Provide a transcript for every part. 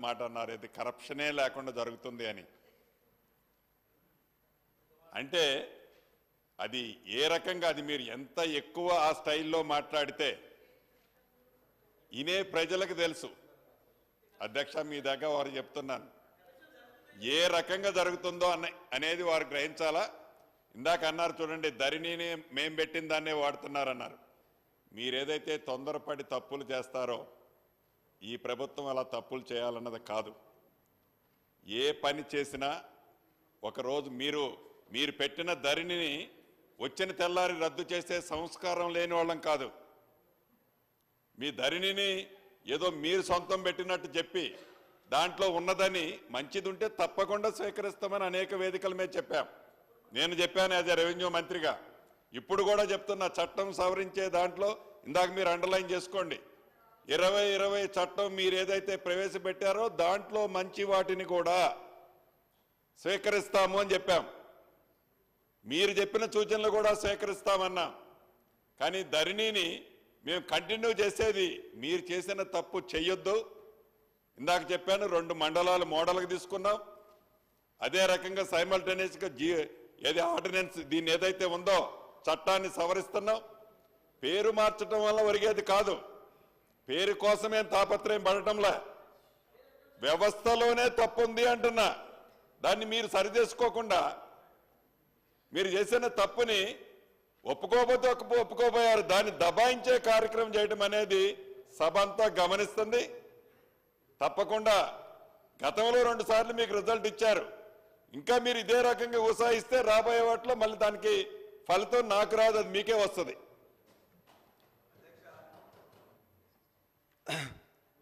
మాట అన్నారు ఇది కరప్షనే లేకుండా జరుగుతుంది అని. అంటే అది ఏ రకంగా అది మీరు ఎంత ఎక్కువ ఆ స్టైల్లో మాట్లాడితే ఇనే ప్రజలకు తెలుసు. అధ్యక్ష మీ దగ్గర వారు చెప్తున్నాను. ఏ రకంగా జరుగుతుందో అన్న అనేది వారు గ్రహించాలా? ఇందాక అన్నారు చూడండి ధరణిని మేం పెట్టిన దాన్నే వాడుతున్నారన్నారు. మీరేదైతే తొందరపడి తప్పులు చేస్తారో ఈ ప్రభుత్వం అలా తప్పులు చేయాలన్నది కాదు. ఏ పని చేసినా ఒకరోజు మీరు మీరు పెట్టిన ధరిని వచ్చిన తెల్లారి రద్దు చేసే సంస్కారం లేని వాళ్ళం కాదు. మీ ధరిని ఏదో మీరు సొంతం పెట్టినట్టు చెప్పి దాంట్లో ఉన్నదని మంచిది ఉంటే తప్పకుండా స్వీకరిస్తామని అనేక వేదికల మీద చెప్పాం. నేను చెప్పాను యాజ్ రెవెన్యూ మంత్రిగా. ఇప్పుడు కూడా చెప్తున్నా చట్టం సవరించే దాంట్లో ఇందాక మీరు అండర్లైన్ చేసుకోండి. ఇరవై ఇరవై చట్టం మీరు ఏదైతే ప్రవేశపెట్టారో దాంట్లో మంచి వాటిని కూడా స్వీకరిస్తాము అని చెప్పాం. మీరు చెప్పిన సూచనలు కూడా స్వీకరిస్తామన్నాం. కానీ ధరణిని మేము కంటిన్యూ చేసేది మీరు చేసిన తప్పు చెయ్యొద్దు. ఇందాక చెప్పాను రెండు మండలాలు మోడల్కి తీసుకున్నాం. అదే రకంగా సైమల్టేనియస్గా జీ ఏది ఆర్డినెన్స్ దీన్ని ఏదైతే ఉందో చట్టాన్ని సవరిస్తున్నాం. పేరు మార్చడం వల్ల ఒరిగేది కాదు. పేరు కోసమేం తాపత్రయం పడటంలా. వ్యవస్థలోనే తప్పుంది అంటున్నా. దాన్ని మీరు సరిచేసుకోకుండా మీరు చేసిన తప్పుని ఒప్పుకోకపోతే ఒప్పుకోబోయారు ఒప్పుకోపోయారు. దాన్ని దబాయించే కార్యక్రమం చేయడం అనేది సభ అంతా గమనిస్తుంది. తప్పకుండా గతంలో రెండు సార్లు మీకు రిజల్ట్ ఇచ్చారు. ఇంకా మీరు ఇదే రకంగా ఉత్సాహిస్తే రాబోయే వాటిలో మళ్ళీ దానికి ఫలితం నాకు రాదు అది మీకే వస్తుంది.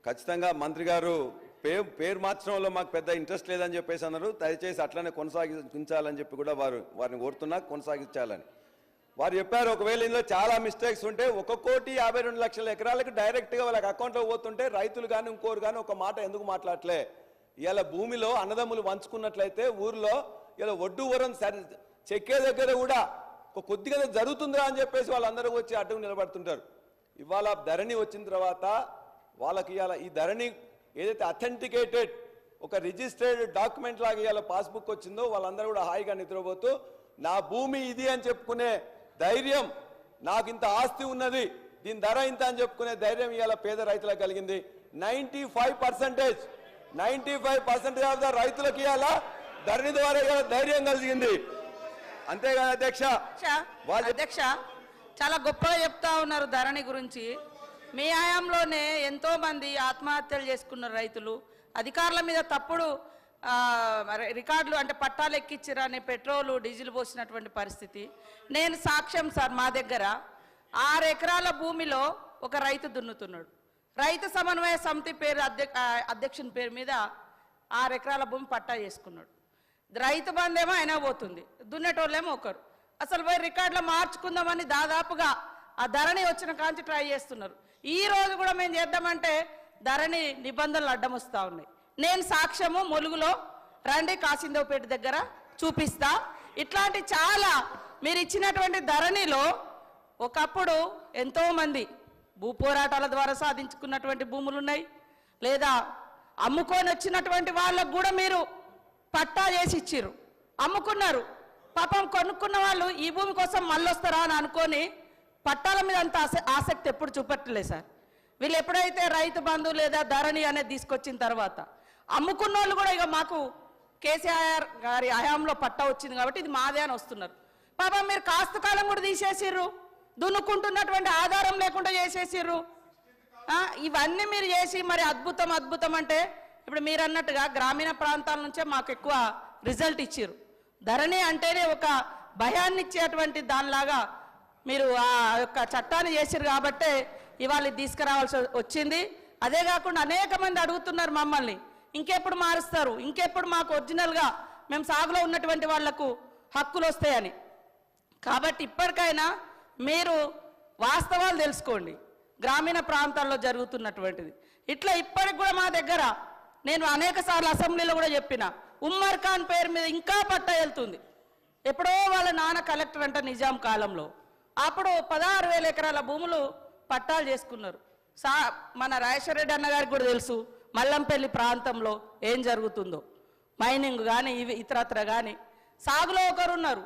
ఖచ్చితంగా మంత్రి గారు పేరు పేరు మార్చడంలో మాకు పెద్ద ఇంట్రెస్ట్ లేదని చెప్పేసి అన్నారు. దయచేసి అట్లనే కొనసాగించాలని చెప్పి కూడా వారు వారిని కోరుతున్నా కొనసాగించాలని. వారు చెప్పారు ఒకవేళ ఇందులో చాలా మిస్టేక్స్ ఉంటే ఒక కోటి యాభై రెండు లక్షల ఎకరాలకు డైరెక్ట్గా వాళ్ళకి అకౌంట్లో పోతుంటే రైతులు కానీ ఇంకోరు కానీ ఒక మాట ఎందుకు మాట్లాడలే ఇవాళ భూమిలో అన్నదమ్ములు పంచుకున్నట్లయితే ఊర్లో ఇలా ఒడ్డు వరం సరి చెక్కే దగ్గర కూడా ఒక కొద్దిగా జరుగుతుందా అని చెప్పేసి వాళ్ళందరూ వచ్చి అడ్డుకు నిలబడుతుంటారు. ఇవాళ ధరణి వచ్చిన తర్వాత వాళ్ళకి ఇవాళ ఈ ధరణి ఏదైతే అథెంటికేటెడ్ ఒక రిజిస్టర్డ్ డాక్యుమెంట్ లాగా ఇవాళ పాస్బుక్ వచ్చిందో వాళ్ళందరూ కూడా హాయిగా నిద్రపోతూ నా భూమి ఇది అని చెప్పుకునే ధైర్యం నాకు ఇంత ఆస్తి ఉన్నది దీని ధర ఇంత అని చెప్పుకునే ధైర్యం ఇవాళ పేద రైతులకు కలిగింది. Ninety five percentage ninety five percentage of the రైతులకు ఇవాళ ధరణి ద్వారా ఇవాళ ధైర్యం కలిగింది. అంతేకాదు అధ్యక్ష అధ్యక్ష చాలా గొప్పగా చెప్తా ఉన్నారు ధరణి గురించి. మీ ఆయంలోనే ఎంతోమంది ఆత్మహత్యలు చేసుకున్నారు రైతులు. అధికారుల మీద తప్పుడు రికార్డులు అంటే పట్టాలు ఎక్కిచ్చిరని పెట్రోలు డీజిల్ పోసినటువంటి పరిస్థితి. నేను సాక్ష్యం సార్ మా దగ్గర. ఆరు ఎకరాల భూమిలో ఒక రైతు దున్నుతున్నాడు. రైతు సమన్వయ సమితి పేరు అధ్యక్ష అధ్యక్షుని పేరు మీద ఆరు ఎకరాల భూమి పట్టా చేసుకున్నాడు. రైతు బంధేమో అయినా పోతుంది. దున్నేటోళ్ళేమో ఒకరు. అసలు పోయి రికార్డులో మార్చుకుందామని దాదాపుగా ఆ ధరణి వచ్చిన కాంచి ట్రై చేస్తున్నారు. ఈ రోజు కూడా మేము చేద్దామంటే ధరణి నిబంధనలు అడ్డం వస్తూ ఉన్నాయి. నేను సాక్ష్యము ములుగులో రండి కాసిందేవపేట దగ్గర చూపిస్తా. ఇట్లాంటి చాలా మీరు ఇచ్చినటువంటి ధరణిలో ఒకప్పుడు ఎంతోమంది భూ పోరాటాల ద్వారా సాధించుకున్నటువంటి భూములు ఉన్నాయి. లేదా అమ్ముకొని వచ్చినటువంటి వాళ్ళకు కూడా మీరు పట్టా చేసి ఇచ్చిర్రు. అమ్ముకున్నారు. పాపం కొనుక్కున్న వాళ్ళు ఈ భూమి కోసం మళ్ళీ వస్తారా అని అనుకొని పట్టాల మీద అంత ఆసక్తి ఎప్పుడు చూపెట్టలేదు సార్. వీళ్ళు ఎప్పుడైతే రైతు బంధు లేదా ధరణి అనేది తీసుకొచ్చిన తర్వాత అమ్ముకున్న వాళ్ళు కూడా ఇక మాకు కేసీఆర్ గారి హయాంలో పట్టా వచ్చింది కాబట్టి ఇది మాదే అని వస్తున్నారు. పాపం మీరు కాస్త కాలం కూడా తీసేసిర్రు. దున్నుకుంటున్నటువంటి ఆధారం లేకుండా చేసేసిర్రు. ఇవన్నీ మీరు చేసి మరి అద్భుతం అద్భుతం అంటే ఇప్పుడు మీరు అన్నట్టుగా గ్రామీణ ప్రాంతాల నుంచే మాకు ఎక్కువ రిజల్ట్ ఇచ్చారు ధరణి అంటేనే ఒక భయాన్ని ఇచ్చేటువంటి దానిలాగా మీరు ఆ యొక్క చట్టాన్ని చేసిరు కాబట్టే ఇవాళ తీసుకురావాల్సి వచ్చింది. అదే కాకుండా అనేక మంది అడుగుతున్నారు మమ్మల్ని. ఇంకెప్పుడు మారుస్తారు? ఇంకెప్పుడు మాకు ఒరిజినల్గా మేము సాగులో ఉన్నటువంటి వాళ్ళకు హక్కులు వస్తాయని. కాబట్టి ఇప్పటికైనా మీరు వాస్తవాలు తెలుసుకోండి. గ్రామీణ ప్రాంతాల్లో జరుగుతున్నటువంటిది. ఇట్లా ఇప్పటికి కూడా మా దగ్గర నేను అనేక సార్లు అసెంబ్లీలో కూడా చెప్పిన ఉమ్మర్ ఖాన్ పేరు మీద ఇంకా పట్టా వెళ్తుంది. ఎప్పుడో వాళ్ళ నాన్న కలెక్టర్ అంట నిజాం కాలంలో. అప్పుడు పదహారు వేల ఎకరాల భూములు పట్టాలు చేసుకున్నారు. సా మన రాజేశ్వరరెడ్డి అన్నగారికి కూడా తెలుసు మల్లంపల్లి ప్రాంతంలో ఏం జరుగుతుందో. మైనింగ్ కానీ ఇవి ఇతరత్ర కానీ సాగులో ఒకరున్నారు.